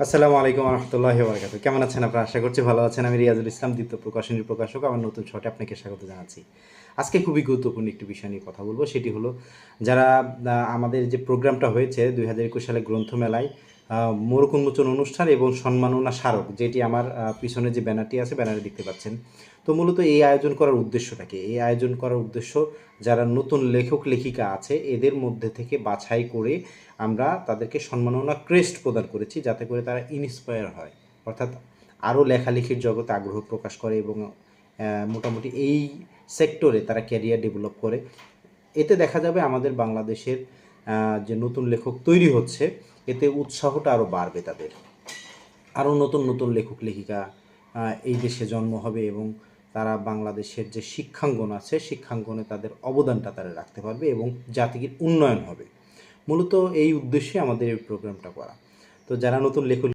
আসসালামু আলাইকুম রহমতুল্লাহ বরকাত কেমন আছেন আপনারা? আশা করছি ভালো আছেন। আমি রিয়াজুল ইসলাম দীপ্ত প্রকাশনীর প্রকাশক। আমার নতুন শটে আপনাকে স্বাগত জানাচ্ছি। আজকে খুবই গুরুত্বপূর্ণ একটি বিষয় নিয়ে কথা বলব। সেটি হলো, যারা আমাদের যে প্রোগ্রামটা হয়েছে দুই হাজার একুশ সালে গ্রন্থমেলায় মোড়ক উন্মোচন অনুষ্ঠান এবং সম্মাননা স্মারক, যেটি আমার পিছনে যে ব্যানারটি আছে, ব্যানারে দেখতে পাচ্ছেন। তো মূলত এই আয়োজন করার উদ্দেশ্যটাকে এই আয়োজন করার উদ্দেশ্য যারা নতুন লেখক, লেখিকা আছে, এদের মধ্যে থেকে বাছাই করে আমরা তাদেরকে সম্মাননা ক্রেস্ট প্রদান করেছি, যাতে করে তারা ইন্সপায়ার হয়। অর্থাৎ আরও লেখালেখির জগতে আগ্রহ প্রকাশ করে এবং মোটামুটি এই সেক্টরে তারা ক্যারিয়ার ডেভেলপ করে। এতে দেখা যাবে আমাদের বাংলাদেশের যে নতুন লেখক তৈরি হচ্ছে, এতে উৎসাহটা আরও বাড়বে তাদের। আরও নতুন নতুন লেখক, লেখিকা এই দেশে জন্ম হবে এবং তারা বাংলাদেশের যে শিক্ষাঙ্গন আছে, শিক্ষাঙ্গনে তাদের অবদানটা তারা রাখতে পারবে এবং জাতির উন্নয়ন হবে। মূলত এই উদ্দেশ্যে আমাদের এই প্রোগ্রামটা করা। তো যারা নতুন লেখক